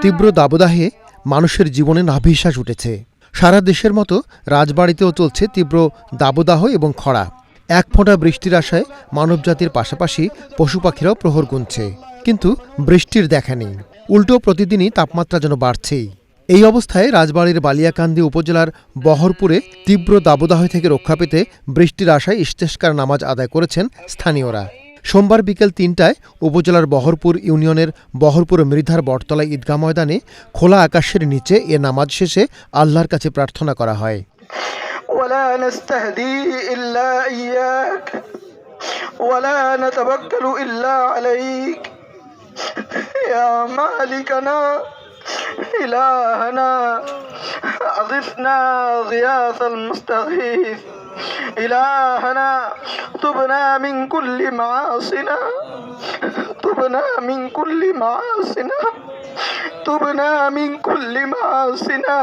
তীব্র দাবদাহে মানুষের জীবনে নাভিশ্বাস উঠেছে। সারা দেশের মতো রাজবাড়িতেও চলছে তীব্র দাবদাহ এবং খরা। এক ফোঁটা বৃষ্টির আশায় মানবজাতির পাশাপাশি পশু পাখিরাও প্রহর গুনছে। কিন্তু বৃষ্টির দেখা নেই। উল্টো প্রতিদিনই তাপমাত্রা যেন বাড়ছেই। এই অবস্থায় রাজবাড়ির বালিয়াকান্দি উপজেলার বহরপুরে তীব্র দাবদাহ থেকে রক্ষা পেতে বৃষ্টির আশায় ইস্তেস্কার নামাজ আদায় করেছেন স্থানীয়রা। সোমবার বিকেল তিনটায় উপজেলার বহরপুর ইউনিয়নের বহরপুর মৃধার বটতলা ঈদগাহ ময়দানে খোলা আকাশের নিচে এ নামাজ শেষে আল্লাহর কাছে প্রার্থনা করা হয় ولا نستهدي إلا إياك ولا نتوكل إلا عليك يا مالكنا إلهنا أغثنا غياث المستغيث إلهنا تبنا من كل معاصنا تبنا من كل معاصنا تبنا من كل معاصنا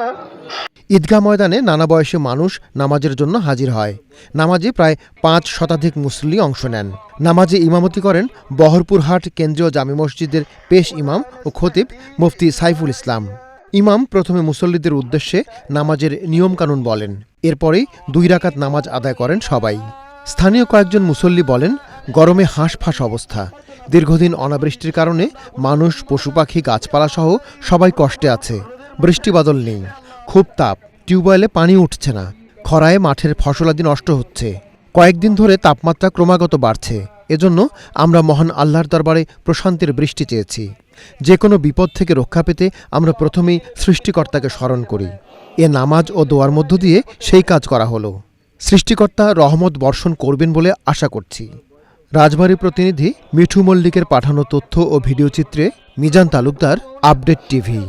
ঈদগাহ ময়দানে নানা বয়সী মানুষ নামাজের জন্য হাজির হয় নামাজে প্রায় পাঁচ শতাধিক মুসল্লি অংশ নেন নামাজে ইমামতি করেন বহরপুরহাট কেন্দ্রীয় জামে মসজিদের পেশ ইমাম ও খতিব মুফতি সাইফুল ইসলাম ইমাম প্রথমে মুসল্লিদের উদ্দেশ্যে নামাজের নিয়মকানুন বলেন। এরপরেই দুই রাকাত নামাজ আদায় করেন সবাই। স্থানীয় কয়েকজন মুসল্লি বলেন, গরমে হাঁসফাঁস অবস্থা। দীর্ঘদিন অনাবৃষ্টির কারণে মানুষ, পশু পাখি, গাছপালা সহ সবাই কষ্টে আছে। বৃষ্টি বাদল নেই। খুব তাপ। টিউবওয়েলে পানি উঠছে না। খরায় মাঠের ফসলাদি নষ্ট হচ্ছে। কয়েকদিন ধরে তাপমাত্রা ক্রমাগত বাড়ছে। এজন্য আমরা মহান আল্লাহর দরবারে প্রশান্তির বৃষ্টি চেয়েছি। যে কোনো বিপদ থেকে রক্ষা পেতে আমরা প্রথমেই সৃষ্টিকর্তাকে স্মরণ করি। এ নামাজ ও দোয়ার মধ্য দিয়ে সেই কাজ করা হলো। সৃষ্টিকর্তা রহমত বর্ষণ করবেন বলে আশা করছি। রাজবাড়ী প্রতিনিধি মিঠু মল্লিকের পাঠানো তথ্য ও ভিডিওচিত্রে মিজান তালুকদার, আপডেট টিভি।